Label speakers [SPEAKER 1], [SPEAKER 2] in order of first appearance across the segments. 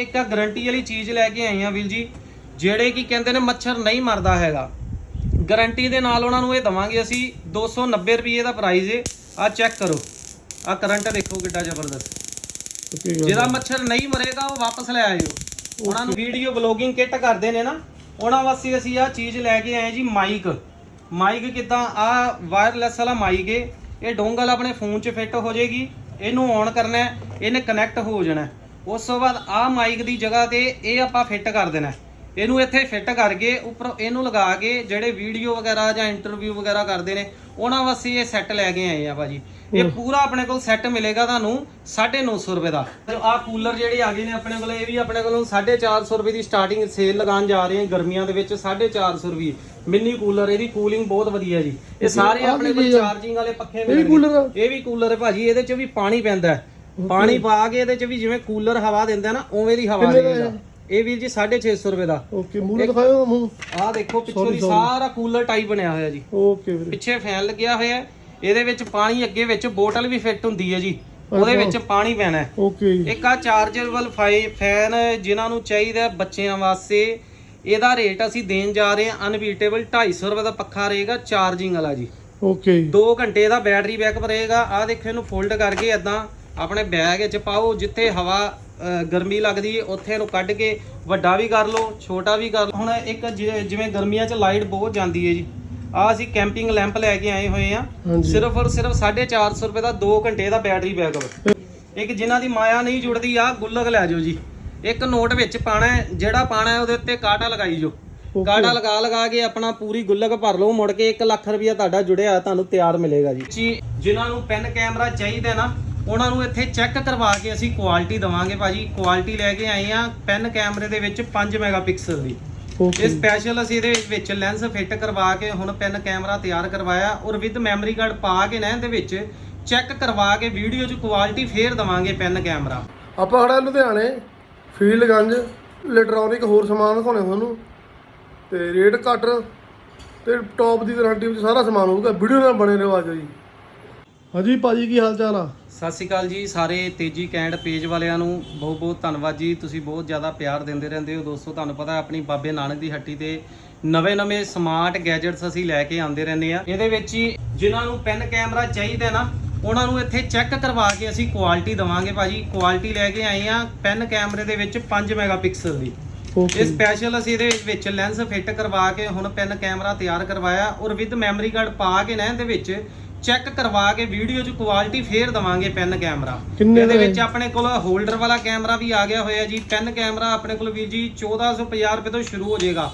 [SPEAKER 1] ਇੱਕ ਆ ਗਾਰੰਟੀ ਵਾਲੀ ਚੀਜ਼ ਲੈ ਕੇ ਆਏ ਆ ਵੀਰ ਜੀ ਜਿਹੜੇ ਕੀ ਕਹਿੰਦੇ ਨੇ ਮੱਛਰ ਨਹੀਂ ਮਰਦਾ ਹੈਗਾ। ਗਾਰੰਟੀ ਦੇ ਨਾਲ ਉਹਨਾਂ ਨੂੰ ਇਹ ਦਵਾਂਗੇ ਅਸੀਂ 290 ਰੁਪਏ ਦਾ ਪ੍ਰਾਈਸ ਹੈ ਆ ਚੈੱਕ ਕਰੋ। ਆ ਕਰੰਟ ਦੇਖੋ ਕਿੱਡਾ ਜ਼ਬਰਦਸਤ। ਜਿਹਦਾ ਮੱਛਰ ਨਹੀਂ ਮਰੇਗਾ ਉਹ ਵਾਪਸ ਲੈ ਆਇਓ। ਉਹਨਾਂ ਨੂੰ ਵੀਡੀਓ ਬਲੌਗਿੰਗ ਕਿੱਟ ਕਰਦੇ ਨੇ ਨਾ ਉਹਨਾਂ ਵਾਸਤੇ ਅਸੀਂ ਆ ਚੀਜ਼ ਲੈ ਕੇ ਆਏ ਜੀ ਮਾਈਕ ਮਾਈਕ ਕਿਦਾਂ? ਆ ਵਾਇਰਲੈਸ ਵਾਲਾ ਮਾਈਕ ਏ। ਇਹ ਡੋਂਗਲ ਆਪਣੇ ਫੋਨ 'ਚ ਫਿੱਟ ਹੋ ਜਾਏਗੀ ਇਹਨੂੰ ਔਨ ਕਰਨਾ ਹੈ, ਇਹਨੇ ਕਨੈਕਟ ਹੋ ਜਾਣਾ ਹੈ। ਉਸ ਤੋਂ ਬਾਅਦ ਆ ਮਾਈਕ ਦੀ ਜਗ੍ਹਾ ਤੇ ਇਹ ਆਪਾਂ ਫਿੱਟ ਕਰ ਦੇਣਾ। ਇਹਨੂੰ ਇੱਥੇ ਫਿੱਟ ਕਰਕੇ ਉੱਪਰ ਇਹਨੂੰ ਲਗਾ ਕੇ ਜਿਹੜੇ ਵੀਡੀਓ ਵਗੈਰਾ ਜਾਂ ਇੰਟਰਵਿਊ ਵਗੈਰਾ ਕਰਦੇ ਨੇ ਉਹਨਾਂ ਵਾਸਤੇ ਇਹ ਸੈੱਟ ਲੈ ਕੇ ਆਏ ਆ ਭਾਜੀ। ਇਹ ਪੂਰਾ ਆਪਣੇ ਕੋਲ ਸੈੱਟ ਮਿਲੇਗਾ ਤੁਹਾਨੂੰ 950 ਰੁਪਏ ਦਾ। ਆ ਕੂਲਰ ਜਿਹੜੇ ਆ ਗਏ ਨੇ ਆਪਣੇ ਕੋਲ ਇਹ ਵੀ ਆਪਣੇ ਕੋਲੋਂ 450 ਰੁਪਏ ਦੀ ਸਟਾਰਟਿੰਗ ਸੇਲ ਲਗਾਉਣ ਜਾ ਰਹੇ ਹਾਂ ਗਰਮੀਆਂ ਦੇ ਵਿੱਚ 450 ਰੁਪਏ। ਮਿੰਨੀ ਕੂਲਰ ਇਹਦੀ ਕੂਲਿੰਗ ਬਹੁਤ ਵਧੀਆ ਜੀ। ਇਹ ਸਾਰੇ ਆਪਣੇ ਕੋਲ? ਚਾਰਜਿੰਗ ਵਾਲੇ ਪੱਖੇ
[SPEAKER 2] ਇਹ ਵੀ
[SPEAKER 1] ਮਿਲਣਗੇ? ਇਹ ਵੀ ਕੂਲਰ ਹੈ ਭਾਜੀ ਇਹਦੇ ਚ ਵੀ ਪਾਣੀ ਪੈਂਦਾ। ਹੈ ਪਾਣੀ ਪਾ ਕੇ ਇਹਦੇ ਚ ਵੀ ਜਿਵੇਂ ਕੂਲਰ ਹਵਾ ਦਿੰਦਾ ਨਾ ਉਵੇਂ ਦੀ ਹਵਾ
[SPEAKER 2] ਕਿੰਨੇ ਦਾ
[SPEAKER 1] ਦੇਗਾ ਇਹ ਵੀਰ ਜੀ 650 ਰੁਪਏ ਦਾ।
[SPEAKER 2] ਓਕੇ ਮੂੰਹ ਦਿਖਾਓ ਮੂੰਹ।
[SPEAKER 1] ਆਹ ਦੇਖੋ ਪਿੱਛੋਂ
[SPEAKER 2] Sorry,
[SPEAKER 1] ਦੀ
[SPEAKER 2] sorry.
[SPEAKER 1] ਸਾਰਾ ਕੂਲਰ ਟਾਈਪ ਬਣਿਆ ਹੋਇਆ ਜੀ।
[SPEAKER 2] ਓਕੇ ਵੀਰੇ।
[SPEAKER 1] ਪਿੱਛੇ ਫੈਨ ਲੱਗਿਆ ਹੋਇਆ ਹੈ। ਇਹਦੇ ਵਿੱਚ ਪਾਣੀ ਅੱਗੇ ਵਿੱਚ ਬੋਟਲ ਵੀ ਫਿੱਟ ਹੁੰਦੀ ਹੈ ਜੀ। ਉਹਦੇ ਵਿੱਚ ਪਾਣੀ ਪੈਣਾ ਹੈ।
[SPEAKER 2] ਓਕੇ ਜੀ।
[SPEAKER 1] ਇੱਕ ਆ ਚਾਰਜੇਬਲ ਫੈਨ ਜਿਨ੍ਹਾਂ ਨੂੰ ਚਾਹੀਦਾ ਹੈ ਬੱਚਿਆਂ ਵਾਸਤੇ। ਇਹਦਾ ਰੇਟ ਅਸੀਂ ਦੇਣ ਜਾ ਰਹੇ ਹਾਂ ਅਨਬੀਟੇਬਲ 250 ਰੁਪਏ ਦਾ ਪੱਖਾ ਰਹੇਗਾ ਚਾਰਜਿੰਗ ਵਾਲਾ ਜੀ।
[SPEAKER 2] ਓਕੇ ਜੀ।
[SPEAKER 1] 2 ਘੰਟੇ ਦਾ ਬੈਟਰੀ ਬੈਕਅਪ ਰਹੇਗਾ। ਆ ਦੇਖੋ ਇਹਨੂੰ ਫੋਲਡ ਕਰਕੇ ਇਦਾਂ ਆਪਣੇ ਬੈਗ ਵਿੱਚ ਪਾਓ ਜਿੱਥੇ ਹਵਾ ਗਰਮੀ ਲੱਗਦੀ ਹੈ ਉੱਥੇ ਇਹਨੂੰ ਕੱਢ ਕੇ ਵੱਡਾ ਵੀ ਕਰ ਲਓ ਛੋਟਾ ਵੀ ਕਰ ਲਓ। ਹੁਣ ਇੱਕ ਜਿਵੇਂ ਗਰਮੀਆਂ 'ਚ ਲਾਈਟ ਬਹੁਤ ਜਾਂਦੀ ਹੈ ਜੀ। ਆ ਅਸੀਂ ਕੈਂਪਿੰਗ ਲੈਂਪ ਲੈ ਕੇ ਆਏ ਹੋਏ ਆ। ਸਿਰਫ ਔਰ ਸਿਰਫ 450 ਰੁਪਏ ਦਾ 2 ਘੰਟੇ ਦਾ ਬੈਟਰੀ ਬੈਕਅਪ ਇੱਕ ਜਿਨ੍ਹਾਂ ਦੀ ਮਾਇਆ ਨਹੀਂ ਜੁੜਦੀ ਆ ਗੁੱਲਕ ਲੈ ਜਾਓ ਜੀ। ਇੱਕ ਨੋਟ ਵਿੱਚ ਪਾਣਾ ਜਿਹੜਾ ਪਾਣਾ ਹੈ ਉਹਦੇ ਉੱਤੇ ਕਾਟਾ ਲਗਾਈ ਜੋ. ਕਾਟਾ ਲਗਾ ਲਗਾ ਕੇ ਆਪਣਾ ਪੂਰੀ ਗੁੱਲਕ ਭਰ ਲਓ ਮੁੜ ਕੇ 1 ਲੱਖ ਰੁਪਇਆ ਤੁਹਾਡਾ ਜੁੜਿਆ ਤੁਹਾਨੂੰ ਤਿਆਰ ਮਿਲੇਗਾ ਜੀ ਜਿਨ੍ਹਾਂ ਨੂੰ ਪੈਨ ਕੈਮਰਾ ਚਾਹੀਦਾ ਨਾ ਉਹਨਾਂ ਨੂੰ ਇੱਥੇ ਚੈੱਕ ਕਰਵਾ ਕੇ ਅਸੀਂ ਕੁਆਲਿਟੀ ਦਵਾਂਗੇ ਭਾਜੀ। ਕੁਆਲਿਟੀ ਲੈ ਕੇ ਆਏ ਆ ਪੈਨ ਕੈਮਰੇ ਦੇ ਵਿੱਚ 5 ਮੈਗਾਪਿਕਸਲ ਦੀ। ਇਹ ਸਪੈਸ਼ਲ ਅਸੀਂ ਇਹਦੇ ਵਿੱਚ ਲੈਂਸ ਫਿੱਟ ਕਰਵਾ ਕੇ ਹੁਣ ਪੈਨ ਕੈਮਰਾ ਤਿਆਰ ਕਰਵਾਇਆ ਔਰ ਵਿਦ ਮੈਮਰੀ ਕਾਰਡ ਪਾ ਕੇ ਨਾ ਇਹਦੇ ਵਿੱਚ ਚੈੱਕ ਕਰਵਾ ਕੇ ਵੀਡੀਓ 'ਚ ਕੁਆਲਿਟੀ ਫੇਰ ਦਵਾਂਗੇ ਪੈਨ ਕੈਮਰਾ।
[SPEAKER 2] ਆਪਾਂ ਖੜਾ ਲੁਧਿਆਣੇ ਫੀਲਡਗੰਜ ਇਲੈਕਟ੍ਰੋਨਿਕ ਹੋਰ ਸਮਾਨ ਦਿਖਾਉਣੇ ਤੁਹਾਨੂੰ। ਤੇ ਰੇਟ ਘੱਟ ਤੇ ਟੌਪ ਦੀ ਗਾਰੰਟੀ ਵਿੱਚ ਸਾਰਾ ਸਮਾਨ ਹੋਊਗਾ। ਵੀਡੀਓ ਨਾਲ ਬਣੇ ਰਹੋ ਆਜੋ ਜੀ। ਹਾਂਜੀ ਭਾਜੀ ਕੀ ਹਾਲ ਚਾਲ ਆ?
[SPEAKER 1] ਸਤਿ ਸ਼੍ਰੀ ਅਕਾਲ ਜੀ ਸਾਰੇ ਤੇਜੀ ਕੈਂਡ ਪੇਜ ਵਾਲਿਆਂ ਨੂੰ ਬਹੁਤ ਬਹੁਤ ਧੰਨਵਾਦ ਜੀ। ਤੁਸੀਂ ਬਹੁਤ ਜ਼ਿਆਦਾ ਪਿਆਰ ਦਿੰਦੇ ਰਹਿੰਦੇ ਹੋ ਦੋਸਤੋ। ਤੁਹਾਨੂੰ ਪਤਾ ਆਪਣੀ ਬਾਬੇ ਨਾਨਕ ਦੀ ਹੱਟੀ ਤੇ ਨਵੇਂ-ਨਵੇਂ ਸਮਾਰਟ ਗੈਜਟਸ ਅਸੀਂ ਲੈ ਕੇ ਆਉਂਦੇ ਰਹਿੰਦੇ ਆ ਇਹਦੇ ਵਿੱਚ ਹੀ ਜਿਨ੍ਹਾਂ ਨੂੰ ਪੈਨ ਕੈਮਰਾ ਚਾਹੀਦਾ ਨਾ ਉਹਨਾਂ ਨੂੰ ਇੱਥੇ ਚੈੱਕ ਕਰਵਾ ਕੇ ਅਸੀਂ ਕੁਆਲਿਟੀ ਦਵਾਂਗੇ ਭਾਜੀ। ਕੁਆਲਿਟੀ ਲੈ ਕੇ ਆਏ ਆ ਪੈਨ ਕੈਮਰੇ ਦੇ ਵਿੱਚ 5 ਮੈਗਾਪਿਕਸਲ ਦੀ। ਇਹ ਸਪੈਸ਼ਲ ਅਸੀਂ ਇਹਦੇ ਵਿੱਚ ਲੈਂਸ ਫਿੱਟ ਕਰਵਾ ਕੇ ਹੁਣ ਪੈਨ ਕੈਮਰਾ ਤਿਆਰ ਕਰਵਾਇਆ ਔਰ ਵਿਦ ਮੈਮਰੀ ਕਾਰਡ ਪਾ ਕੇ ਨਾ ਇਹਦੇ ਵਿੱਚ ਚੈੱਕ ਕਰਵਾ ਕੇ ਵੀਡੀਓ 'ਚ ਕੁਆਲਿਟੀ ਫੇਰ ਦਵਾਂਗੇ ਪੈਨ ਕੈਮਰਾ।
[SPEAKER 2] ਕਿੰਨੇ
[SPEAKER 1] ਇਹਦੇ
[SPEAKER 2] ਦਾ
[SPEAKER 1] ਵਿੱਚ ਆਪਣੇ ਕੋਲ ਹੋਲਡਰ ਵਾਲਾ ਕੈਮਰਾ ਵੀ ਆ ਗਿਆ ਹੋਇਆ ਜੀ। ਪੈਨ ਕੈਮਰਾ ਆਪਣੇ ਕੋਲ ਵੀਰ ਜੀ 1450 ਰੁਪਏ ਤੋਂ ਸ਼ੁਰੂ ਹੋ ਜਾਏਗਾ।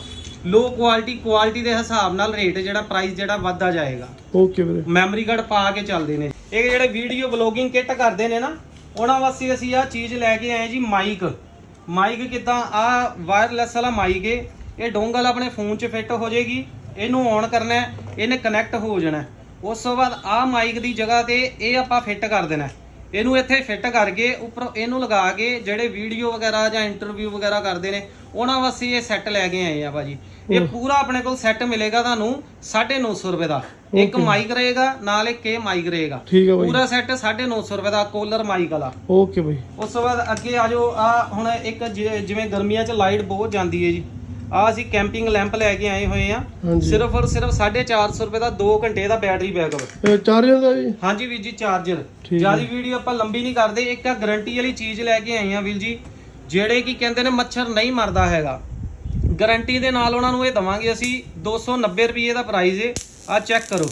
[SPEAKER 1] ਲੋ ਕੁਆਲਿਟੀ ਕੁਆਲਿਟੀ ਦੇ ਹਿਸਾਬ ਨਾਲ ਰੇਟ ਜਿਹੜਾ ਪ੍ਰਾਈਸ ਜਿਹੜਾ ਵੱਧਦਾ ਜਾਏਗਾ।
[SPEAKER 2] ਓਕੇ ਵੀਰੇ।
[SPEAKER 1] ਮੈਮਰੀ ਕਾਰਡ ਪਾ ਕੇ ਚੱਲਦੇ ਨੇ। ਇਹ ਜਿਹੜੇ ਵੀਡੀਓ ਬਲੌਗਿੰਗ ਕਿੱਟ ਕਰਦੇ ਨੇ ਨਾ ਉਹਨਾਂ ਵਾਸਤੇ ਅਸੀਂ ਆ ਚੀਜ਼ ਲੈ ਕੇ ਆਏ ਜੀ ਮਾਈਕ ਮਾਈਕ ਕਿਦਾਂ? ਆ ਵਾਇਰਲੈਸ ਵਾਲਾ ਮਾਈਕ ਏ। ਇਹ ਡੋਂਗਲ ਆਪਣੇ ਫੋਨ 'ਚ ਫਿੱਟ ਹੋ ਜਾਏਗੀ। ਇਹਨੂੰ ਔਨ ਕਰਨਾ ਹੈ, ਇਹਨੇ ਕਨੈਕਟ ਹੋ ਜਾਣਾ ਹੈ। ਉਸ ਤੋਂ ਬਾਅਦ ਆ ਮਾਈਕ ਦੀ ਜਗ੍ਹਾ ਤੇ ਇਹ ਆਪਾਂ ਫਿੱਟ ਕਰ ਦੇਣਾ। ਇਹਨੂੰ ਇੱਥੇ ਫਿੱਟ ਕਰਕੇ ਉੱਪਰ ਇਹਨੂੰ ਲਗਾ ਕੇ ਜਿਹੜੇ ਵੀਡੀਓ ਵਗੈਰਾ ਜਾਂ ਇੰਟਰਵਿਊ ਵਗੈਰਾ ਕਰਦੇ ਨੇ ਉਹਨਾਂ ਵਾਸਤੇ ਇਹ ਸੈੱਟ ਲੈ ਕੇ ਆਏ ਆ ਭਾਜੀ। ਇਹ ਪੂਰਾ ਆਪਣੇ ਕੋਲ ਸੈੱਟ ਮਿਲੇਗਾ ਤੁਹਾਨੂੰ 950 ਰੁਪਏ ਦਾ। ਇੱਕ ਮਾਈਕ ਰਹੇਗਾ ਨਾਲ ਇੱਕ ਇਹ ਮਾਈਕ ਰਹੇਗਾ। ਪੂਰਾ ਸੈੱਟ 950 ਰੁਪਏ ਦਾ ਕੋਲਰ ਮਾਈਕ ਵਾਲਾ।
[SPEAKER 2] ਓਕੇ ਬਾਈ
[SPEAKER 1] ਉਸ ਤੋਂ ਬਾਅਦ ਅੱਗੇ ਆ ਜਾਓ ਆ ਹੁਣ ਇੱਕ ਜਿਵੇਂ ਗਰਮੀਆਂ 'ਚ ਲਾਈਟ ਬਹੁਤ ਜਾਂਦੀ ਹੈ ਜੀ। ਆ ਅਸੀਂ ਕੈਂਪਿੰਗ ਲੈਂਪ ਲੈ ਕੇ ਆਏ ਹੋਏ ਆ।
[SPEAKER 2] ਹਾਂਜੀ।
[SPEAKER 1] ਸਿਰਫ ਔਰ ਸਿਰਫ 450 ਰੁਪਏ ਦਾ 2 ਘੰਟੇ ਦਾ ਬੈਟਰੀ ਬੈਕਅਪ
[SPEAKER 2] ਇਹ ਚਾਰਜਰ ਦਾ ਜੀ
[SPEAKER 1] ਹਾਂਜੀ ਵੀਰ ਜੀ ਚਾਰਜਰ
[SPEAKER 2] ਠੀਕ
[SPEAKER 1] ਜ਼ਿਆਦਾ ਵੀਡੀਓ ਆਪਾਂ ਲੰਬੀ ਨਹੀਂ ਕਰਦੇ ਇੱਕ ਆ ਗਾਰੰਟੀ ਵਾਲੀ ਚੀਜ਼ ਲੈ ਕੇ ਆਏ ਆ ਵੀਰ ਜੀ ਜਿਹੜੇ ਕੀ ਕਹਿੰਦੇ ਨੇ ਮੱਛਰ ਨਹੀਂ ਮਰਦਾ ਹੈਗਾ। ਗਾਰੰਟੀ ਦੇ ਨਾਲ ਉਹਨਾਂ ਨੂੰ ਇਹ ਦਵਾਂਗੇ ਅਸੀਂ 290 ਰੁਪਏ ਦਾ ਪ੍ਰਾਈਸ ਹੈ ਆ ਚੈੱਕ ਕਰੋ।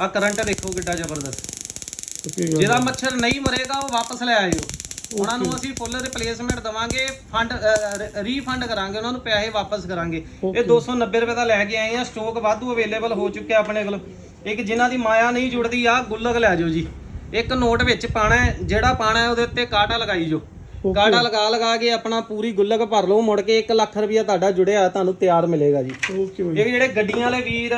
[SPEAKER 1] ਆ ਕਰੰਟ ਦੇਖੋ ਕਿੱਡਾ ਜ਼ਬਰਦਸਤ। ਜਿਹਦਾ ਮੱਛਰ ਨਹੀਂ ਮਰੇਗਾ ਉਹ ਵਾਪਸ ਲੈ ਆਇਓ। ਉਹਨਾਂ ਨੂੰ ਅਸੀਂ ਫੁੱਲ ਰਿਪਲੇਸਮੈਂਟ ਦਵਾਂਗੇ ਫੰਡ ਰੀਫੰਡ ਕਰਾਂਗੇ ਉਹਨਾਂ ਨੂੰ ਪੈਸੇ ਵਾਪਸ ਕਰਾਂਗੇ। ਇਹ 290 ਰੁਪਏ ਦਾ ਲੈ ਕੇ ਆਏ ਆ ਸਟਾਕ ਵਾਧੂ ਅਵੇਲੇਬਲ ਹੋ ਚੁੱਕਿਆ ਆਪਣੇ ਕੋਲ। ਇੱਕ ਜਿਨ੍ਹਾਂ ਦੀ ਮਾਇਆ ਨਹੀਂ ਜੁੜਦੀ ਆ ਗੁੱਲਕ ਲੈ ਜਾਓ ਜੀ। ਇੱਕ ਨੋਟ ਵਿੱਚ ਪਾਣਾ ਹੈ, ਜਿਹੜਾ ਪਾਣਾ ਹੈ ਉਹਦੇ ਉੱਤੇ ਕਾਟਾ ਲਗਾਈ ਜੋ ਕਾਟਾ ਲਗਾ ਲਗਾ ਕੇ ਆਪਣਾ ਪੂਰੀ ਗੁੱਲਕ ਭਰ ਲਓ ਮੁੜ ਕੇ 1 ਲੱਖ ਰੁਪਇਆ ਤੁਹਾਡਾ ਜੁੜਿਆ ਤੁਹਾਨੂੰ ਤਿਆਰ ਮਿਲੇਗਾ ਜੀ। ਇਹ ਜਿਹੜੇ ਗੱਡੀਆਂ ਵਾਲੇ ਵੀਰ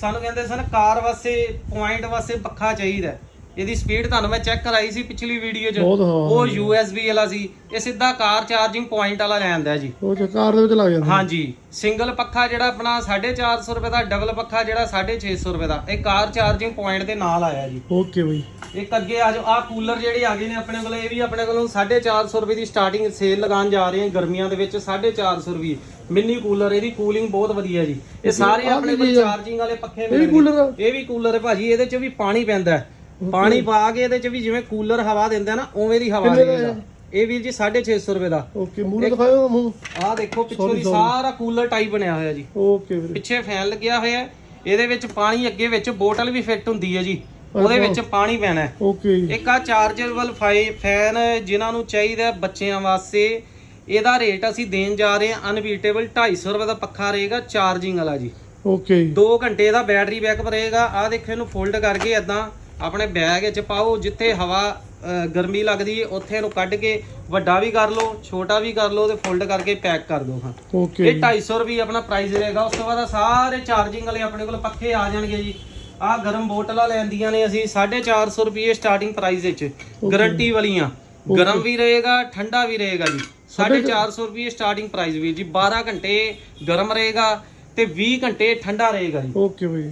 [SPEAKER 1] ਸਾਨੂੰ ਕਹਿੰਦੇ ਸਨ ਕਾਰ ਵਾਸਤੇ ਪੁਆਇੰਟ ਵਾਸਤੇ ਪੱਖਾ ਚਾਹੀਦਾ। ਇਹਦੀ ਸਪੀਡ ਤੁਹਾਨੂੰ ਮੈਂ ਚੈੱਕ ਕਰਾਈ ਸੀ ਪਿਛਲੀ ਵੀਡੀਓ 'ਚ।
[SPEAKER 2] ਬਹੁਤ ਹਾਂ
[SPEAKER 1] ਉਹ USB ਵਾਲਾ ਸੀ। ਇਹ ਸਿੱਧਾ ਕਾਰ ਚਾਰਜਿੰਗ ਪੁਆਇੰਟ ਵਾਲਾ ਲੈਂਦਾ ਜੀ।
[SPEAKER 2] ਉਹ ਚ ਕਾਰ ਦੇ ਵਿੱਚ ਲੱਗ ਜਾਂਦਾ।
[SPEAKER 1] ਹਾਂਜੀ। ਸਿੰਗਲ ਪੱਖਾ ਜਿਹੜਾ ਆਪਣਾ 450 ਰੁਪਏ ਦਾ ਡਬਲ ਪੱਖਾ ਜਿਹੜਾ 650 ਰੁਪਏ ਦਾ ਇਹ ਕਾਰ ਚਾਰਜਿੰਗ ਪੁਆਇੰਟ ਦੇ ਨਾਲ ਆਇਆ ਜੀ।
[SPEAKER 2] ਓਕੇ ਬਈ।
[SPEAKER 1] ਇੱਕ ਅੱਗੇ ਆ ਜਾਓ। ਆ ਕੂਲਰ ਜਿਹੜੇ ਆ ਗਏ ਨੇ ਆਪਣੇ ਕੋਲ ਇਹ ਵੀ ਆਪਣੇ ਕੋਲੋਂ 450 ਰੁਪਏ ਦੀ ਸਟਾਰਟਿੰਗ ਸੇਲ ਲਗਾਉਣ ਜਾ ਰਹੇ ਹਾਂ ਗਰਮੀਆਂ ਦੇ ਵਿੱਚ 450 ਰੁਪਏ। ਮਿੰਨੀ ਕੂਲਰ ਇਹਦੀ ਕੂਲਿੰਗ ਬਹੁਤ ਵਧੀਆ ਜੀ। ਇਹ ਸਾਰੇ
[SPEAKER 2] ਆਹ
[SPEAKER 1] ਆਪਣੇ
[SPEAKER 2] ਕੀ
[SPEAKER 1] ਕੋਲ
[SPEAKER 2] ਚੀਜ਼ ਆ?
[SPEAKER 1] ਚਾਰਜਿੰਗ ਵਾਲੇ ਪੱਖੇ
[SPEAKER 2] ਇਹ ਵੀ
[SPEAKER 1] ਮਿਲਣਗੇ।
[SPEAKER 2] ਕੂਲਰ ਆ?
[SPEAKER 1] ਇਹ ਵੀ ਕੂਲਰ ਹੈ ਭਾਜੀ ਇਹਦੇ ਚ ਵੀ ਪਾਣੀ ਪੈਂਦਾ ਹੈ। ਪਾਣੀ ਪਾ ਕੇ ਇਹਦੇ ਚ ਵੀ ਜਿਵੇਂ ਕੂਲਰ ਹਵਾ ਦਿੰਦਾ ਨਾ ਉਵੇਂ ਦੀ ਹਵਾ
[SPEAKER 2] ਕਿੰਨੇ ਦਾ
[SPEAKER 1] ਦੇਗਾ ਇਹ ਵੀਰ ਜੀ 650 ਰੁਪਏ ਦਾ।
[SPEAKER 2] ਓਕੇ ਮੂੰਹ ਦਿਖਾਓ ਮੂੰਹ।
[SPEAKER 1] ਆਹ ਦੇਖੋ ਪਿੱਛੋਂ ਦੀ ਸਾਰਾ ਕੂਲਰ ਟਾਈਪ ਬਣਿਆ ਹੋਇਆ ਜੀ।
[SPEAKER 2] ਓਕੇ ਵੀਰੇ।
[SPEAKER 1] ਪਿੱਛੇ ਫੈਨ ਲੱਗਿਆ ਹੋਇਆ ਹੈ। ਇਹਦੇ ਵਿੱਚ ਪਾਣੀ ਅੱਗੇ ਵਿੱਚ ਬੋਟਲ ਵੀ ਫਿੱਟ ਹੁੰਦੀ ਹੈ ਜੀ। ਉਹਦੇ ਵਿੱਚ ਪਾਣੀ ਪੈਣਾ ਹੈ।
[SPEAKER 2] ਓਕੇ ਜੀ।
[SPEAKER 1] ਇੱਕ ਆ ਚਾਰਜੇਬਲ ਫੈਨ ਜਿਨ੍ਹਾਂ ਨੂੰ ਚਾਹੀਦਾ ਹੈ ਬੱਚਿਆਂ ਵਾਸਤੇ। ਇਹਦਾ ਰੇਟ ਅਸੀਂ ਦੇਣ ਜਾ ਰਹੇ ਹਾਂ ਅਨਬੀਟੇਬਲ 250 ਰੁਪਏ ਦਾ ਪੱਖਾ ਰਹੇਗਾ ਚਾਰਜਿੰਗ ਵਾਲਾ ਜੀ।
[SPEAKER 2] ਓਕੇ ਜੀ।
[SPEAKER 1] 2 ਘੰਟੇ ਦਾ ਬੈਟਰੀ ਬੈਕਅਪ ਰਹੇਗਾ। ਆ ਦੇਖੋ ਇਹਨੂੰ ਫੋਲਡ ਕਰਕੇ ਇਦਾਂ ਆਪਣੇ ਬੈਗ ਵਿੱਚ ਪਾਓ ਜਿੱਥੇ ਹਵਾ ਗਰਮੀ ਲੱਗਦੀ ਹੈ ਉੱਥੇ ਇਹਨੂੰ ਕੱਢ ਕੇ ਵੱਡਾ ਵੀ ਕਰ ਲਓ ਛੋਟਾ ਵੀ ਕਰ ਲਓ ਤੇ ਫੋਲਡ ਕਰਕੇ ਪੈਕ ਕਰ ਦਿਓ ਹਾਂ।
[SPEAKER 2] ਓਕੇ
[SPEAKER 1] ਇਹ 250 ਰੁਪਏ ਆਪਣਾ ਪ੍ਰਾਈਸ ਰਹੇਗਾ। ਉਸ ਤੋਂ ਬਾਅਦ ਸਾਰੇ ਚਾਰਜਿੰਗ ਵਾਲੇ ਆਪਣੇ ਕੋਲ ਪੱਖੇ ਆ ਜਾਣਗੇ ਜੀ। ਆਹ ਗਰਮ ਬੋਟਲਾਂ ਲੈਂਦੀਆਂ ਨੇ ਅਸੀਂ 450 ਰੁਪਏ ਸਟਾਰਟਿੰਗ ਪ੍ਰਾਈਸ ਵਿੱਚ। ਗਾਰੰਟੀ ਵਾਲੀਆਂ। ਗਰਮ ਵੀ ਰਹੇਗਾ ਠੰਡਾ ਵੀ ਰਹੇਗਾ ਜੀ। 450 ਰੁਪਏ ਸਟਾਰਟਿੰਗ ਪ੍ਰਾਈਸ ਵੀਰ ਜੀ। 12 ਘੰਟੇ ਗਰਮ ਰਹੇਗਾ ਤੇ 20 ਘੰਟੇ ਠੰਡਾ ਰਹੇਗਾ ਜੀ।
[SPEAKER 2] ਓਕੇ ਬਈ।